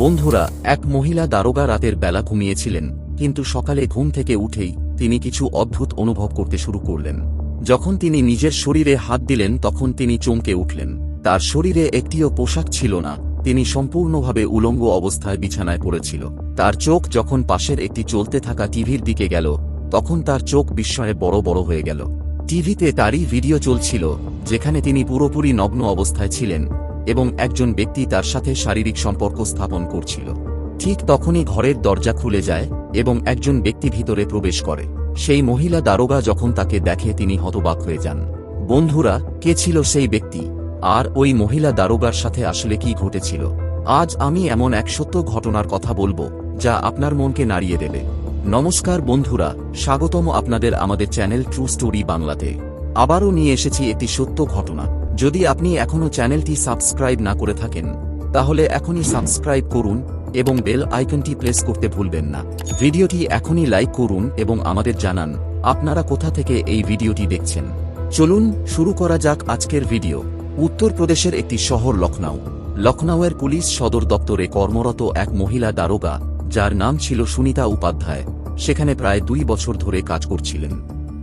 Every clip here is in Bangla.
বন্ধুরা, এক মহিলা দারোগা রাতের বেলা ঘুমিয়েছিলেন, কিন্তু সকালে ঘুম থেকে উঠেই তিনি কিছু অদ্ভুত অনুভব করতে শুরু করলেন। যখন তিনি নিজের শরীরে হাত দিলেন, তখন তিনি চমকে উঠলেন। তার শরীরে একটিও পোশাক ছিল না, তিনি সম্পূর্ণভাবে উলঙ্গ অবস্থায় বিছানায় পড়েছিল। তার চোখ যখন পাশের একটি চলতে থাকা টিভির দিকে গেল, তখন তার চোখ বিস্ময়ে বড় বড় হয়ে গেল। টিভিতে তারই ভিডিও চলছিল, যেখানে তিনি পুরোপুরি নগ্ন অবস্থায় ছিলেন। এবং একজন ব্যক্তি তার সাথে শারীরিক সম্পর্ক স্থাপন করছিল। ঠিক তখনই ঘরের দরজা খুলে যায় এবং একজন ব্যক্তি ভিতরে প্রবেশ করে। সেই মহিলা দারোগা যখন তাকে দেখে তিনি হতবাক হয়ে যান। বন্ধুরা, কে ছিল সেই ব্যক্তি? আর ওই মহিলা দারোগার সাথে আসলে কি ঘটেছিল? আজ আমি এমন এক সত্য ঘটনার কথা বলব, যা আপনার মনকে নাড়িয়ে দেবে। নমস্কার বন্ধুরা, স্বাগতম আপনাদের আমাদের চ্যানেল ট্রু স্টোরি বাংলাতে। আবারও নিয়ে এসেছি একটি সত্য ঘটনা। যদি আপনি এখনও চ্যানেলটি সাবস্ক্রাইব না করে থাকেন, তাহলে এখনই সাবস্ক্রাইব করুন এবং বেল আইকনটি প্রেস করতে ভুলবেন না। ভিডিওটি এখনই লাইক করুন এবং আমাদের জানান, আপনারা কোথা থেকে এই ভিডিওটি দেখছেন। চলুন, শুরু করা যাক আজকের ভিডিও। উত্তরপ্রদেশের একটি শহর লখনউ। লখনউয়ের পুলিশ সদর দপ্তরে কর্মরত এক মহিলা দারোগা, যার নাম ছিল সুনিতা উপাধ্যায়, সেখানে প্রায় দুই বছর ধরে কাজ করছিলেন।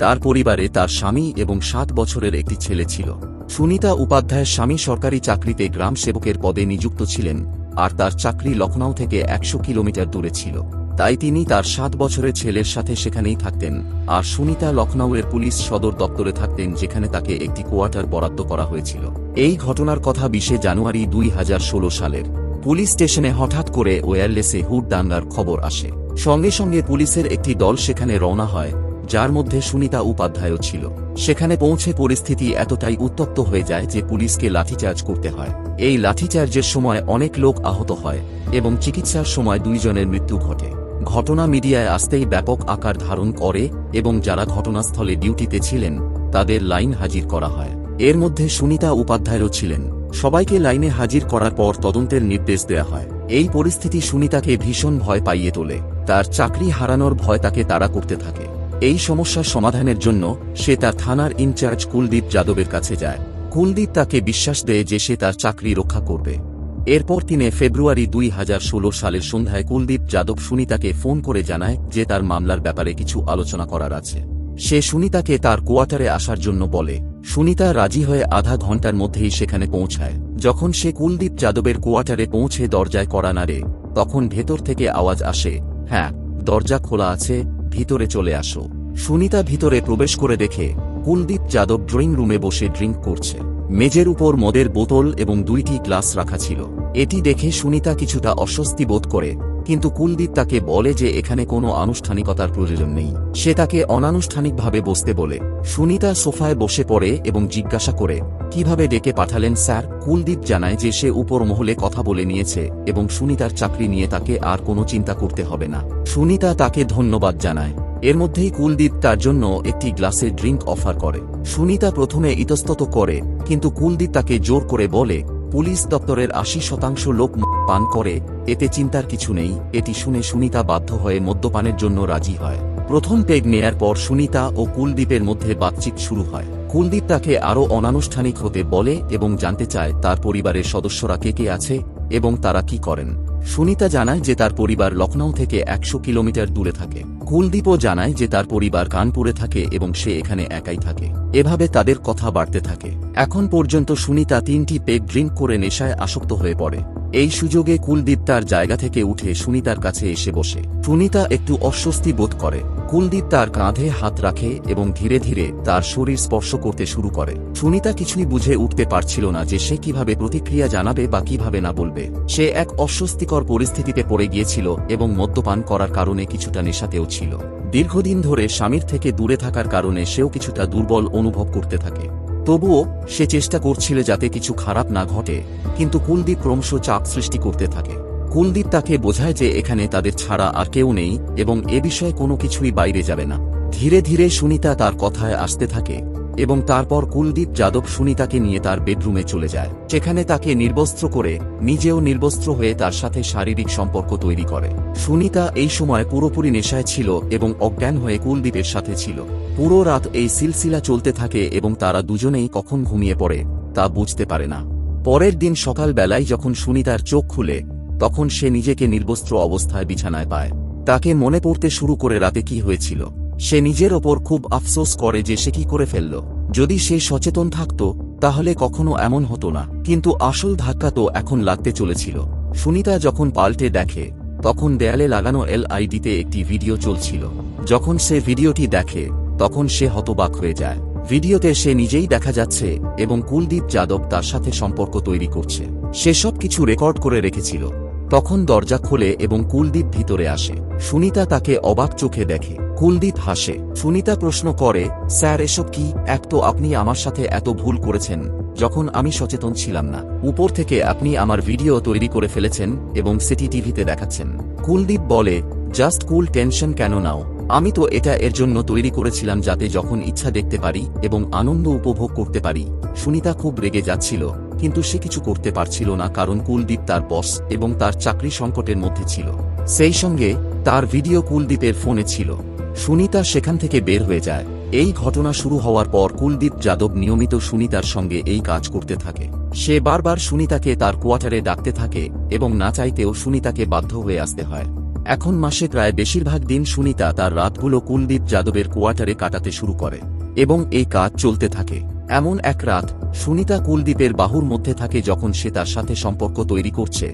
তার পরিবারে তার স্বামী এবং সাত বছরের একটি ছেলে ছিল। সুনিতা উপাধ্যায়ের স্বামী সরকারি চাকরিতে গ্রাম সেবকের পদে নিযুক্ত ছিলেন, আর তার চাকরি লখনউ থেকে একশো কিলোমিটার দূরে ছিল। তাই তিনি তার সাত বছরের ছেলের সাথে সেখানেই থাকতেন, আর সুনিতা লখনউয়ের পুলিশ সদর দপ্তরে থাকতেন যেখানে তাকে একটি কোয়ার্টার বরাদ্দ করা হয়েছিল। এই ঘটনার কথা বিশে জানুয়ারি দুই হাজার ষোলো সালের। পুলিশ স্টেশনে হঠাৎ করে ওয়্যারলেসে হুড দাঙ্গার খবর আসে। সঙ্গে সঙ্গে পুলিশের একটি দল সেখানে রওনা হয় যার মধ্যে সুনিতা উপাধ্যায়ও ছিল। সেখানে পৌঁছে পরিস্থিতি এতটাই উত্তপ্ত হয়ে যায় যে পুলিশকে লাঠিচার্জ করতে হয়। এই লাঠিচার্জের সময় অনেক লোক আহত হয় এবং চিকিৎসার সময় দুইজনের মৃত্যু ঘটে। ঘটনা মিডিয়ায় আসতেই ব্যাপক আকার ধারণ করে এবং যারা ঘটনাস্থলে ডিউটিতে ছিলেন, তাদের লাইন হাজির করা হয়। এর মধ্যে সুনিতা উপাধ্যায়ও ছিলেন। সবাইকে লাইনে হাজির করার পর তদন্তের নির্দেশ দেয়া হয়। এই পরিস্থিতি সুনিতাকে ভীষণ ভয় পাইয়ে তোলে। তার চাকরি হারানোর ভয় তাকে তাড়া করতে থাকে। এই সমস্যার সমাধানের জন্য সে তার থানার ইনচার্জ কুলদীপ যাদবের কাছে যায়। কুলদীপ তাকে বিশ্বাস দেয় যে সে তার চাকরি রক্ষা করবে। এরপর তিনে ফেব্রুয়ারি দুই হাজার ষোলো সালের সন্ধ্যায় কুলদীপ যাদব সুনিতাকে ফোন করে জানায় যে তার মামলার ব্যাপারে কিছু আলোচনা করার আছে। সে সুনিতাকে তার কোয়ার্টারে আসার জন্য বলে, সুনিতা রাজি হয়ে আধা ঘণ্টার মধ্যেই সেখানে পৌঁছায়। যখন সে কুলদীপ যাদবের কোয়ার্টারে পৌঁছে দরজায় কড়া নাড়ে, তখন ভেতর থেকে আওয়াজ আসে হ্যাঁ দরজা খোলা আছে ভিতরে চলে আসো। সুনিতা ভিতরে প্রবেশ করে দেখে, কুলদীপ যাদব ড্রয়িং রুমে বসে ড্রিঙ্ক করছে। মেজের উপর মদের বোতল এবং দুইটি গ্লাস রাখা ছিল। এটি দেখে সুনিতা কিছুটা অস্বস্তি বোধ করে। কিন্তু কুলদীপ তাকে বলে যে এখানে কোনো আনুষ্ঠানিকতার প্রয়োজন নেই। সে তাকে অনানুষ্ঠানিকভাবে বসতে বলে। সুনিতা সোফায় বসে পড়ে এবং জিজ্ঞাসা করে, কীভাবে ডেকে পাঠালেন স্যার? কুলদীপ জানায় যে সে উপর মহলে কথা বলে নিয়েছে এবং সুনিতার চাকরি নিয়ে তাকে আর কোনো চিন্তা করতে হবে না। সুনিতা তাকে ধন্যবাদ জানায়। এর মধ্যেই কুলদীপ তার জন্য একটি গ্লাসে ড্রিঙ্ক অফার করে। সুনিতা প্রথমে ইতস্তত করে, কিন্তু কুলদীপ তাকে জোর করে বলে, পুলিশ দপ্তরের আশি শতাংশ লোক পান করে, এতে চিন্তার কিছু নেই, এটি শুনে সুনিতা বাধ্য হয়ে মদ্যপানের জন্য রাজি হয়। প্রথম পেগ নেয়ার পর সুনিতা ও কুলদীপের মধ্যে বাতচিত শুরু হয়। কুলদীপ তাকে আরও অনানুষ্ঠানিক হতে বলে এবং জানতে চায় তার পরিবারের সদস্যরা কে কে আছে এবং তারা কি করেন। সুনিতা জানায় যে তার পরিবার লখনৌ থেকে একশো কিলোমিটার দূরে থাকে। কুলদীপও জানায় যে তার পরিবার কানপুরে থাকে এবং সে এখানে একাই থাকে। এভাবে তাদের কথা বাড়তে থাকে। এখন পর্যন্ত সুনিতা তিনটি পেগ ড্রিঙ্ক করে নেশায় আসক্ত হয়ে পড়ে। এই সুযোগে কুলদীপ তার জায়গা থেকে উঠে সুনিতার কাছে এসে বসে। সুনিতা একটু অস্বস্তি বোধ করে। কুলদীপ তার কাঁধে হাত রাখে এবং ধীরে ধীরে তার শরীর স্পর্শ করতে শুরু করে। সুনিতা কিছুই বুঝে উঠতে পারছিল না যে সে কীভাবে প্রতিক্রিয়া জানাবে বা কীভাবে না বলবে। সে এক অস্বস্তিকর পরিস্থিতিতে পড়ে গিয়েছিল এবং মদ্যপান করার কারণে কিছুটা নেশাতেও ছিল। দীর্ঘদিন ধরে স্বামীর থেকে দূরে থাকার কারণে সেও কিছুটা দুর্বল অনুভব করতে থাকে। তবুও সে চেষ্টা করছিল যাতে কিছু খারাপ না ঘটে, কিন্তু কুলদীপ ক্রমশ চাপ সৃষ্টি করতে থাকে। কুলদীপ তাকে বোঝায় যে এখানে তাদের ছাড়া আর কেউ নেই এবং এ বিষয়ে কোনো কিছুই বাইরে যাবে না। ধীরে ধীরে সুনিতা তার কথায় আসতে থাকে। এবং তারপর কুলদীপ যাদব সুনিতাকে নিয়ে তার বেডরুমে চলে যায়। সেখানে তাকে নির্বস্ত্র করে, নিজেও নির্বস্ত্র হয়ে তার সাথে শারীরিক সম্পর্ক তৈরি করে। সুনিতা এই সময় পুরোপুরি নেশায় ছিল এবং অজ্ঞান হয়ে কুলদীপের সাথে ছিল। পুরো রাত এই সিলসিলা চলতে থাকে এবং তারা দুজনেই কখন ঘুমিয়ে পড়ে, তা বুঝতে পারে না। পরের দিন সকালবেলায় যখন সুনিতার চোখ খুলে, তখন সে নিজেকে নির্বস্ত্র অবস্থায় বিছানায় পায়। তাকে মনে পড়তে শুরু করে রাতে কি হয়েছিল। সে নিজের ওপর খুব আফসোস করে যে সে কি করে ফেলল। যদি সে সচেতন থাকত, তাহলে কখনো এমন হতো না। কিন্তু আসল ধাক্কা তো এখন লাগতে চলেছিল। সুনিতা যখন পাল্টে দেখে, তখন দেয়ালে লাগানো এলআইডিতে একটি ভিডিও চলছিল। যখন সে ভিডিওটি দেখে, তখন সে হতবাক হয়ে যায়। ভিডিওতে সে নিজেই দেখা যাচ্ছে এবং কুলদীপ যাদব তার সাথে সম্পর্ক তৈরি করছে। সেসব কিছু রেকর্ড করে রেখেছিল। তখন দরজা খোলে এবং কুলদীপ ভিতরে আসে। সুনিতা তাকে অবাক চোখে দেখে। কুলদীপ হাসে, সুনিতা প্রশ্ন করে, স্যার, এসব কি? এক তো আপনি আমার সাথে এত ভুল করেছেন, যখন আমি সচেতন ছিলাম না। উপর থেকে আপনি আমার ভিডিও তৈরি করে ফেলেছেন এবং সেটি টিভিতে দেখাচ্ছেন। কুলদীপ বলে, জাস্ট কুল টেনশন কেন নাও? আমি তো এটা এর জন্য তৈরি করেছিলাম যাতে যখন ইচ্ছা দেখতে পারি এবং আনন্দ উপভোগ করতে পারি। সুনিতা খুব রেগে যাচ্ছিল, কিন্তু সে কিছু করতে পারছিল না কারণ কুলদীপ তার বস এবং তার চাকরি সংকটের মধ্যে ছিল। সেই সঙ্গে, তার ভিডিও কুলদীপের ফোনে ছিল। সুনিতা সেখান থেকে বের হয়ে যায়। এই ঘটনা শুরু হওয়ার পর কুলদীপ যাদব নিয়মিত সুনিতার সঙ্গে এই কাজ করতে থাকে। সে বারবার সুনিতাকে তার কোয়ার্টারে ডাকতে থাকে এবং না চাইতেও সুনিতাকে বাধ্য হয়ে আসতে হয়। এখন মাসে প্রায় বেশিরভাগ দিন সুনিতা তার রাতগুলো কুলদীপ যাদবের কোয়ার্টারে কাটাতে শুরু করে এবং এই কাজ চলতে থাকে। এমন এক রাত, সুনিতা কুলদীপের বাহুর মধ্যে থাকে যখন সে তার সাথে সম্পর্ক তৈরি করছে।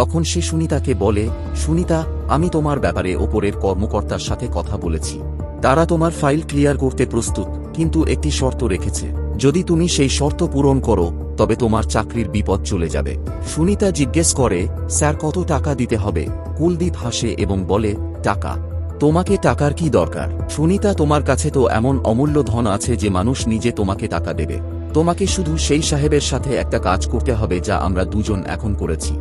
তখন সে সুনিতাকে বলে, সুনিতা, আমি তোমার ব্যাপারে ওপরের কর্মকর্তার সাথে কথা বলেছি। তারা তোমার ফাইল ক্লিয়ার করতে প্রস্তুত, কিন্তু একটি শর্ত রেখেছে। যদি তুমি সেই শর্ত পূরণ করো, তবে তোমার চাকরির বিপদ চলে যাবে সুনিতা জিজ্ঞেস করে, স্যার, কত টাকা দিতে হবে কুলদীপ হাসে এবং বলে, টাকা। তোমাকে টাকার কি দরকার সুনিতা, তোমার কাছে তো এমন অমূল্য ধন আছে যে মানুষ নিজে তোমাকে টাকা দেবে। তোমাকে শুধু সেই সাহেবের সাথে একটা কাজ করতে হবে যা আমরা দুজন এখন করেছি।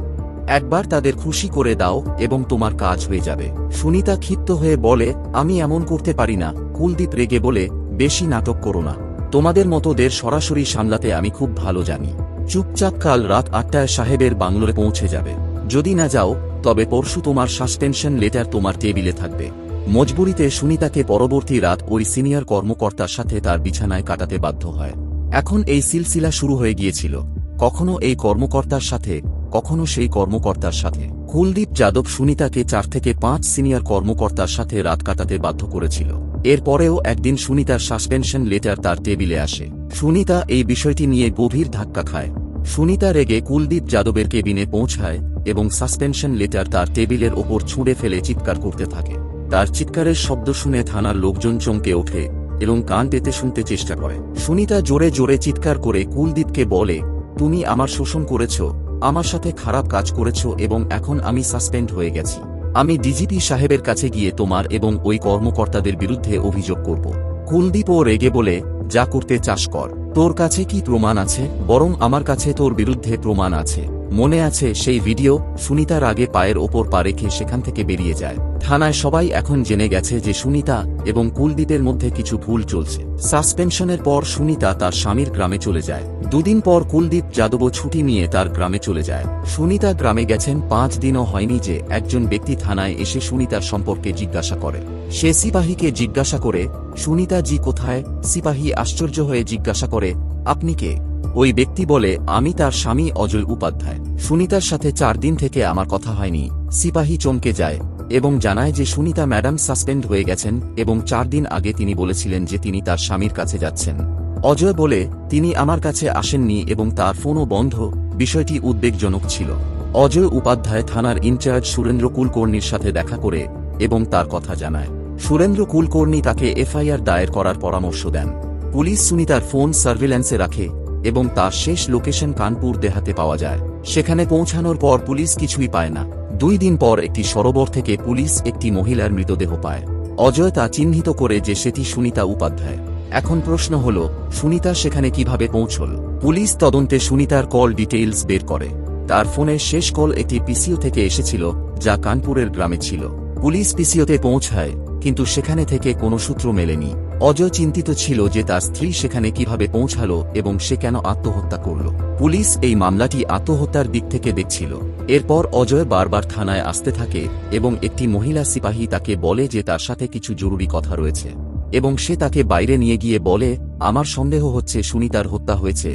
একবার তাদের খুশি করে দাও এবং তোমার কাজ হয়ে যাবে। সুনিতা ক্ষিপ্ত হয়ে বলে, আমি এমন করতে পারি না। কুলদীপ রেগে বলে, বেশি নাটক করো না। তোমাদের মতোদের সরাসরি সামলাতে আমি খুব ভালো জানি। চুপচাপ কাল রাত আটটায় সাহেবের বাংলোরে পৌঁছে যাবে। যদি না যাও, তবে পরশু তোমার সাসপেনশন লেটার তোমার টেবিলে থাকবে। মজবুরিতে সুনিতাকে পরবর্তী রাত ওই সিনিয়র কর্মকর্তার সাথে তার বিছানায় কাটাতে বাধ্য হয়। এখন এই সিলসিলা শুরু হয়ে গিয়েছিল। কখনো এই কর্মকর্তার সাথে কখনো সেই কর্মকর্তার সাথে। কুলদীপ যাদব সুনিতাকে চার থেকে পাঁচ সিনিয়র কর্মকর্তার সাথে রাত কাটাতে বাধ্য করেছিল। এরপরেও একদিন সুনিতার সাসপেনশন লেটার তার টেবিলে আসে। সুনিতা এই বিষয়টি নিয়ে গভীর ধাক্কা খায়। সুনিতা রেগে কুলদীপ যাদবের কেবিনে পৌঁছায় এবং সাসপেনশন লেটার তার টেবিলের ওপর ছুঁড়ে ফেলে চিৎকার করতে থাকে। তার চিৎকারের শব্দ শুনে থানার লোকজন চমকে ওঠে এবং কান পেতে শুনতে চেষ্টা করে। সুনিতা জোরে জোরে চিৎকার করে কুলদীপকে বলে, তুমি আমার শোষণ করেছ আমার সাথে খারাপ কাজ করেছ এবং এখন আমি সাসপেন্ড হয়ে গেছি। আমি ডিজিপি সাহেবের কাছে গিয়ে তোমার এবং ওই কর্মকর্তাদের বিরুদ্ধে অভিযোগ করব। কুলদীপ ও রেগে বলে, যা করতে চাষ কর। তোর কাছে কি প্রমাণ আছে? বরং আমার কাছে তোর বিরুদ্ধে প্রমাণ আছে। মনে আছে সেই ভিডিও সুনিতার আগে পায়ের ওপর পা রেখে সেখান থেকে বেরিয়ে যায়। থানায় সবাই এখন জেনে গেছে যে সুনিতা এবং কুলদীপের মধ্যে কিছু ভুল চলছে। সাসপেনশনের পর সুনিতা তার স্বামীর গ্রামে চলে যায়। দুদিন পর কুলদীপ যাদব ছুটি নিয়ে তার গ্রামে চলে যায়। সুনিতা গ্রামে গেছেন পাঁচ দিনও হয়নি যে একজন ব্যক্তি থানায় এসে সুনিতার সম্পর্কে জিজ্ঞাসা করে। সে সিপাহীকে জিজ্ঞাসা করে, সুনিতা জি কোথায়? সিপাহী আশ্চর্য হয়ে জিজ্ঞাসা করে, আপনি কে? ওই ব্যক্তি বলে, আমি তার স্বামী অজয় উপাধ্যায়। সুনিতার সাথে চার দিন থেকে আমার কথা হয়নি। সিপাহী চমকে যায় এবং জানায় যে সুনিতা ম্যাডাম সাসপেন্ড হয়ে গেছেন এবং চার দিন আগে তিনি বলেছিলেন যে তিনি তার স্বামীর কাছে যাচ্ছেন। অজয় বলে, তিনি আমার কাছে আসেননি এবং তার ফোনও বন্ধ। বিষয়টি উদ্বেগজনক ছিল। অজয় উপাধ্যায় থানার ইনচার্জ সুরেন্দ্র কুলকর্ণীর সাথে দেখা করে এবং তার কথা জানায়। সুরেন্দ্র কুলকর্ণী তাকে এফআইআর দায়ের করার পরামর্শ দেন। পুলিশ সুনিতার ফোন সার্ভিল্যান্সে রাখে এবং তার শেষ লোকেশন কানপুর দেহাতে পাওয়া যায়। সেখানে পৌঁছানোর পর পুলিশ কিছুই পায় না। দুই দিন পর একটি সরোবর থেকে পুলিশ একটি মহিলার মৃতদেহ পায়। অজয় তা চিহ্নিত করে যে সেটি সুনিতা উপাধ্যায়। এখন প্রশ্ন হল, সুনিতা সেখানে কীভাবে পৌঁছল? পুলিশ তদন্তে সুনিতার কল ডিটেইলস বের করে। তার ফোনের শেষ কল একটি পিসিও থেকে এসেছিল, যা কানপুরের গ্রামে ছিল। পুলিশ পিসিওতে পৌঁছায়, কিন্তু সেখানে থেকে কোনো সূত্র মেলেনি। অজয় চিন্তিত ছিল যে তার স্ত্রী সেখানে কীভাবে পৌঁছালো এবং সে কেন আত্মহত্যা করল। পুলিশ এই মামলাটি আত্মহত্যার দিক থেকে দেখছিল। এরপর অজয় বারবার থানায় আসতে থাকে এবং একটি মহিলা সিপাহী তাকে বলে যে তার সাথে কিছু জরুরি কথা রয়েছে এবং সে তাকে বাইরে নিয়ে গিয়ে বলে, আমার সন্দেহ হচ্ছে সুনিতার হত্যা হয়েছে।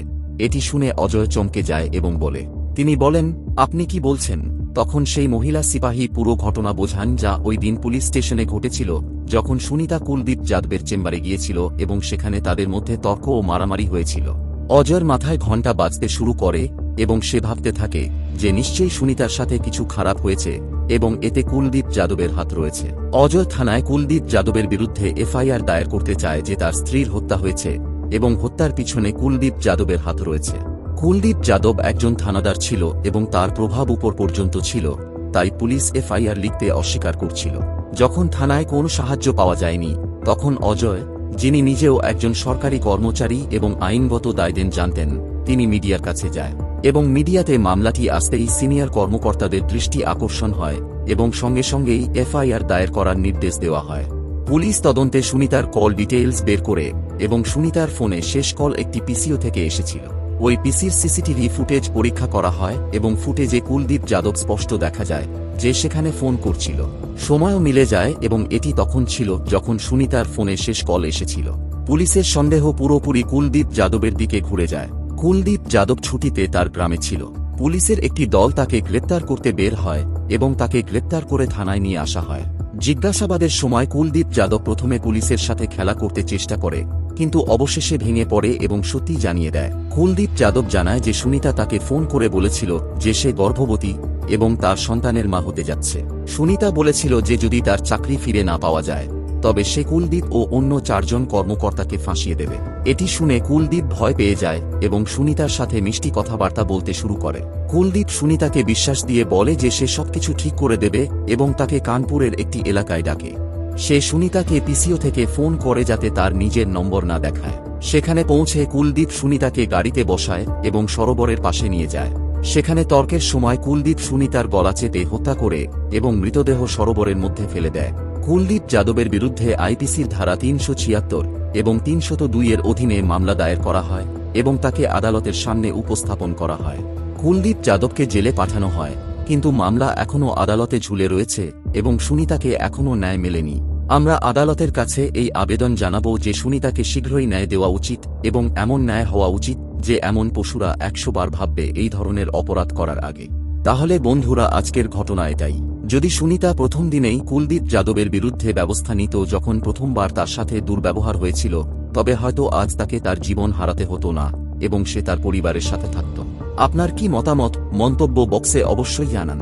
এটি শুনে অজয় চমকে যায় এবং বলে, তিনি বলেন, আপনি কি বলছেন? তখন সেই মহিলা সিপাহী পুরো ঘটনা বোঝান যা ওই দিন পুলিশ স্টেশনে ঘটেছিল, যখন সুনিতা কুলদীপ যাদবের চেম্বারে গিয়েছিল এবং সেখানে তাদের মধ্যে তর্ক ও মারামারি হয়েছিল। অজয়ের মাথায় ঘণ্টা বাজতে শুরু করে এবং সে ভাবতে থাকে যে নিশ্চয়ই সুনিতার সাথে কিছু খারাপ হয়েছে এবং এতে কুলদীপ যাদবের হাত রয়েছে। অজয় থানায় কুলদীপ যাদবের বিরুদ্ধে এফআইআর দায়ের করতে চায় যে তার স্ত্রীর হত্যা হয়েছে এবং হত্যার পিছনে কুলদীপ যাদবের হাত রয়েছে। কুলদীপ যাদব একজন থানাদার ছিল এবং তার প্রভাব উপর পর্যন্ত ছিল, তাই পুলিশ এফআইআর লিখতে অস্বীকার করছিল। যখন থানায় কোনো সাহায্য পাওয়া যায়নি, তখন অজয়, যিনি নিজেও একজন সরকারি কর্মচারী এবং আইনগত দায়দেন জানতেন, তিনি মিডিয়ার কাছে যায় এবং মিডিয়াতে মামলাটি আসতেই সিনিয়র কর্মকর্তাদের দৃষ্টি আকর্ষণ হয় এবং সঙ্গে সঙ্গেই এফআইআর দায়ের করার নির্দেশ দেওয়া হয়। পুলিশ তদন্তে সুনিতার কল ডিটেইলস বের করে এবং সুনিতার ফোনে শেষ কল একটি পিসিও থেকে এসেছিল। ওই পিসির সিসিটিভি ফুটেজ পরীক্ষা করা হয় এবং ফুটেজে কুলদীপ যাদব স্পষ্ট দেখা যায়, যে সেখানে ফোন করছিল। সময়ও মিলে যায় এবং এটি তখন ছিল যখন সুনিতার ফোনে শেষ কল এসেছিল। পুলিশের সন্দেহ পুরোপুরি কুলদীপ যাদবের দিকে ঘুরে যায়। কুলদীপ যাদব ছুটিতে তার গ্রামে ছিল। পুলিশের একটি দল তাকে গ্রেপ্তার করতে বের হয় এবং তাকে গ্রেপ্তার করে থানায় নিয়ে আসা হয়। জিজ্ঞাসাবাদের সময় কুলদীপ যাদব প্রথমে পুলিশের সাথে খেলা করতে চেষ্টা করে কিন্তু অবশেষে ভেঙে পড়ে এবং সত্যি জানিয়ে দেয়। কুলদীপ যাদব জানায় যে সুনিতা তাকে ফোন করে বলেছিল যে সে গর্ভবতী এবং তার সন্তানের মা হতে যাচ্ছে। সুনিতা বলেছিল যে যদি তার চাকরি ফিরে না পাওয়া যায়, তবে সে কুলদীপ ও অন্য চারজন কর্মকর্তাকে ফাঁসিয়ে দেবে। এটি শুনে কুলদীপ ভয় পেয়ে যায় এবং সুনিতার সাথে মিষ্টি কথাবার্তা বলতে শুরু করে। কুলদীপ সুনিতাকে বিশ্বাস দিয়ে বলে যে সে সবকিছু ঠিক করে দেবে এবং তাকে কানপুরের একটি এলাকায় ডাকে। সে সুনিতাকে পিসিও থেকে ফোন করে যাতে তার নিজের নম্বর না দেখায়। সেখানে পৌঁছে কুলদীপ সুনিতাকে গাড়িতে বসায় এবং সরোবরের পাশে নিয়ে যায়। সেখানে তর্কের সময় কুলদীপ সুনিতার গলা চেপে হত্যা করে এবং মৃতদেহ সরোবরের মধ্যে ফেলে দেয়। কুলদীপ যাদবের বিরুদ্ধে আইপিসির ধারা তিনশো ছিয়াত্তর এবং তিনশত দুইয়ের অধীনে মামলা দায়ের করা হয় এবং তাকে আদালতের সামনে উপস্থাপন করা হয়। কুলদীপ যাদবকে জেলে পাঠানো হয় কিন্তু মামলা এখনও আদালতে ঝুলে রয়েছে এবং সুনিতাকে এখনও ন্যায় মেলেনি। আমরা আদালতের কাছে এই আবেদন জানাব যে সুনিতাকে শীঘ্রই ন্যায় দেওয়া উচিত এবং এমন ন্যায় হওয়া উচিত যে এমন পশুরা একশো বার ভাববে এই ধরনের অপরাধ করার আগে। তাহলে বন্ধুরা, আজকের ঘটনা এটাই। যদি সুনিতা প্রথম দিনেই কুলদীপ যাদবের বিরুদ্ধে ব্যবস্থা নিত যখন প্রথমবার তার সাথে দুর্ব্যবহার হয়েছিল, তবে হয়তো আজ তাকে তার জীবন হারাতে হতো না এবং সে তার পরিবারের সাথে থাকত। আপনার কি মতামত, মন্তব্য বক্সে অবশ্যই জানান।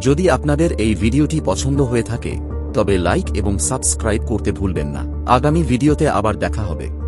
যদি আপনাদের এই ভিডিওটি পছন্দ হয়ে থাকে, তবে লাইক এবং সাবস্ক্রাইব করতে ভুলবেন না। আগামী ভিডিওতে আবার দেখা হবে।